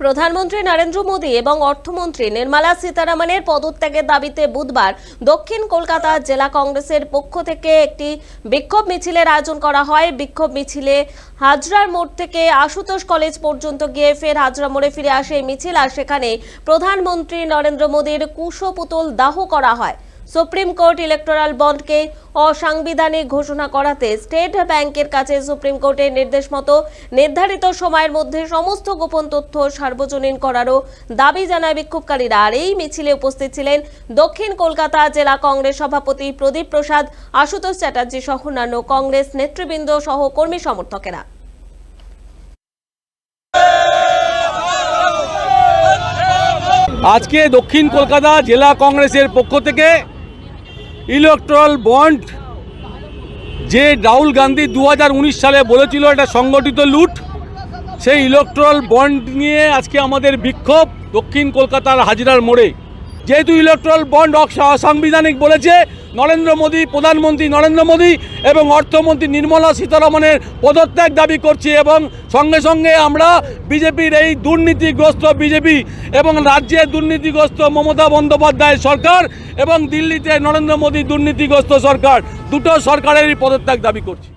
প্রধানমন্ত্রী নরেন্দ্র মোদী এবং অর্থমন্ত্রী নির্মলা সীতারামনের পদত্যাগের দাবিতে বুধবার দক্ষিণ কলকাতা জেলা কংগ্রেসের পক্ষ থেকে একটি বিক্ষোভ মিছিলের আয়োজন করা হয়। বিক্ষোভ মিছিলে হাজরার মোড় থেকে আশুতোষ কলেজ পর্যন্ত গিয়ে ফের হাজরা মোড়ে ফিরে আসে মিছিল আর সেখানে প্রধানমন্ত্রী নরেন্দ্র মোদীর কুশপুতুল দাহ করা হয়। সুপ্রিম কোর্ট ইলেকটোরাল বন্ডকে অসাংবিধানিক ঘোষণা করাতে স্টেট ব্যাংকের কাছে সুপ্রিম কোর্টের নির্দেশ মতো নির্ধারিত সময়ের মধ্যে সমস্ত গোপন তথ্য সার্বজনীন করারও দাবি জানায় বিক্ষোভকারীরা। আর এই মিছিলে উপস্থিত ছিলেন দক্ষিণ কলকাতা জেলা কংগ্রেস সভাপতি প্রদীপ প্রসাদ, আশুতোষ চ্যাটার্জি সহ অন্যান্য কংগ্রেস নেতৃবৃন্দ সহ কর্মী সমর্থকেরা। আজকে দক্ষিণ কলকাতা জেলা কংগ্রেসের পক্ষ থেকে ইলেকট্রাল বন্ড যে রাহুল গান্ধী দু হাজার উনিশ সালে বলেছিল এটা সংগঠিত লুট, সেই ইলেকট্রাল বন্ড নিয়ে আজকে আমাদের বিক্ষোভ দক্ষিণ কলকাতার হাজিরার মোড়ে। যেহেতু ইলেকট্রাল বন্ড অসাংবিধানিক বলেছে, নরেন্দ্র মোদী, প্রধানমন্ত্রী নরেন্দ্র মোদী এবং অর্থমন্ত্রী নির্মলা সীতারমণের পদত্যাগ দাবি করছি এবং সঙ্গে সঙ্গে আমরা বিজেপির এই দুর্নীতিগ্রস্ত বিজেপি এবং রাজ্যের দুর্নীতিগ্রস্ত মমতা বন্দ্যোপাধ্যায় সরকার এবং দিল্লিতে নরেন্দ্র মোদী দুর্নীতিগ্রস্ত সরকার, দুটো সরকারেরই পদত্যাগ দাবি করছি।